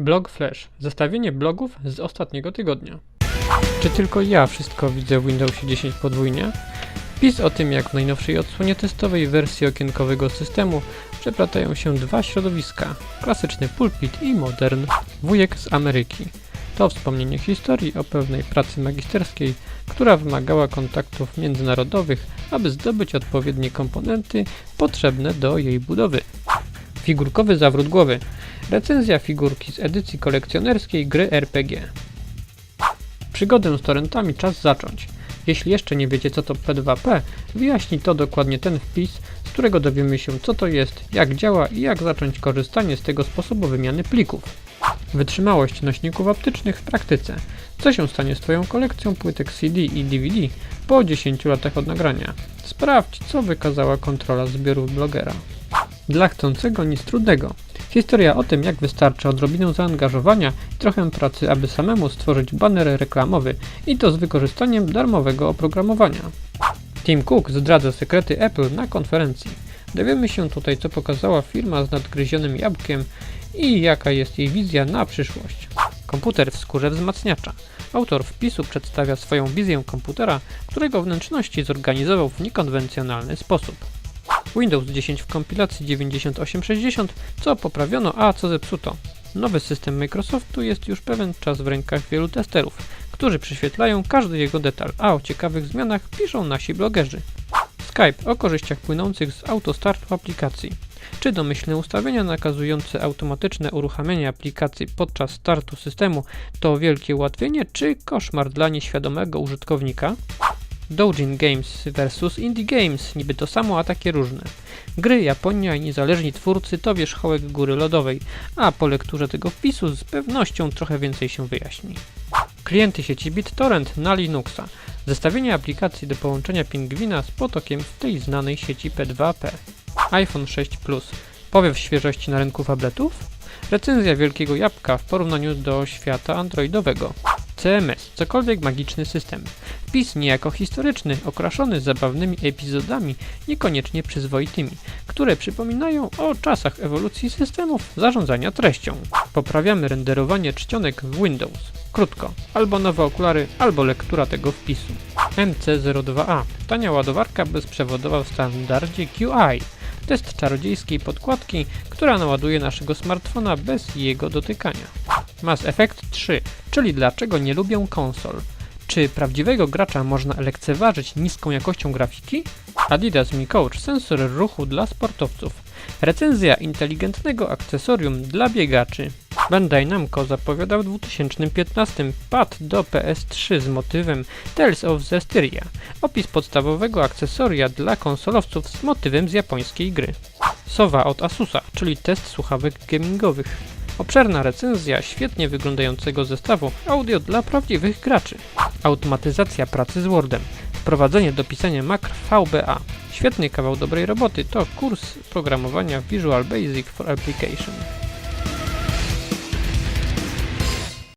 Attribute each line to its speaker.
Speaker 1: Blog Flash. Zestawienie blogów z ostatniego tygodnia. Czy tylko ja wszystko widzę w Windowsie 10 podwójnie? Wpis o tym, jak w najnowszej odsłonie testowej wersji okienkowego systemu przeplatają się dwa środowiska. Klasyczny pulpit i modern. Wujek z Ameryki. To wspomnienie historii o pewnej pracy magisterskiej, która wymagała kontaktów międzynarodowych, aby zdobyć odpowiednie komponenty potrzebne do jej budowy. Figurkowy zawrót głowy. Recenzja figurki z edycji kolekcjonerskiej gry RPG. Przygodę z torrentami czas zacząć. Jeśli jeszcze nie wiecie co to P2P, wyjaśni to dokładnie ten wpis, z którego dowiemy się co to jest, jak działa i jak zacząć korzystanie z tego sposobu wymiany plików. Wytrzymałość nośników optycznych w praktyce. Co się stanie z Twoją kolekcją płytek CD i DVD po 10 latach od nagrania? Sprawdź, co wykazała kontrola zbiorów blogera. Dla chcącego nic trudnego. Historia o tym, jak wystarczy odrobinę zaangażowania i trochę pracy, aby samemu stworzyć baner reklamowy i to z wykorzystaniem darmowego oprogramowania. Tim Cook zdradza sekrety Apple na konferencji. Dowiemy się tutaj, co pokazała firma z nadgryzionym jabłkiem i jaka jest jej wizja na przyszłość. Komputer w skórze wzmacniacza. Autor wpisu przedstawia swoją wizję komputera, którego wnętrzności zorganizował w niekonwencjonalny sposób. Windows 10 w kompilacji 9860, co poprawiono, a co zepsuto. Nowy system Microsoftu jest już pewien czas w rękach wielu testerów, którzy prześwietlają każdy jego detal, a o ciekawych zmianach piszą nasi blogerzy. Skype o korzyściach płynących z autostartu aplikacji. Czy domyślne ustawienia nakazujące automatyczne uruchamianie aplikacji podczas startu systemu to wielkie ułatwienie, czy koszmar dla nieświadomego użytkownika? Doujin Games vs Indie Games, niby to samo, a takie różne. Gry Japonia i niezależni twórcy to wierzchołek góry lodowej, a po lekturze tego wpisu z pewnością trochę więcej się wyjaśni. Klienty sieci BitTorrent na Linuxa. Zestawienie aplikacji do połączenia pingwina z potokiem w tej znanej sieci P2P. iPhone 6 Plus. Powiew świeżości na rynku tabletów? Recenzja wielkiego jabłka w porównaniu do świata androidowego. CMS, cokolwiek magiczny system. Wpis niejako historyczny, okraszony zabawnymi epizodami, niekoniecznie przyzwoitymi, które przypominają o czasach ewolucji systemów zarządzania treścią. Poprawiamy renderowanie czcionek w Windows. Krótko, albo nowe okulary, albo lektura tego wpisu. MC02A, tania ładowarka bezprzewodowa w standardzie QI. Test czarodziejskiej podkładki, która naładuje naszego smartfona bez jego dotykania. Mass Effect 3, czyli dlaczego nie lubię konsol. Czy prawdziwego gracza można lekceważyć niską jakością grafiki? Adidas Mi Coach, sensor ruchu dla sportowców. Recenzja inteligentnego akcesorium dla biegaczy. Bandai Namco zapowiadał w 2015 pad do PS3 z motywem Tales of Zestiria. Opis podstawowego akcesoria dla konsolowców z motywem z japońskiej gry. Sowa od Asusa, czyli test słuchawek gamingowych. Obszerna recenzja świetnie wyglądającego zestawu audio dla prawdziwych graczy. Automatyzacja pracy z Wordem. Wprowadzenie do pisania makr VBA. Świetny kawał dobrej roboty to kurs programowania Visual Basic for Application.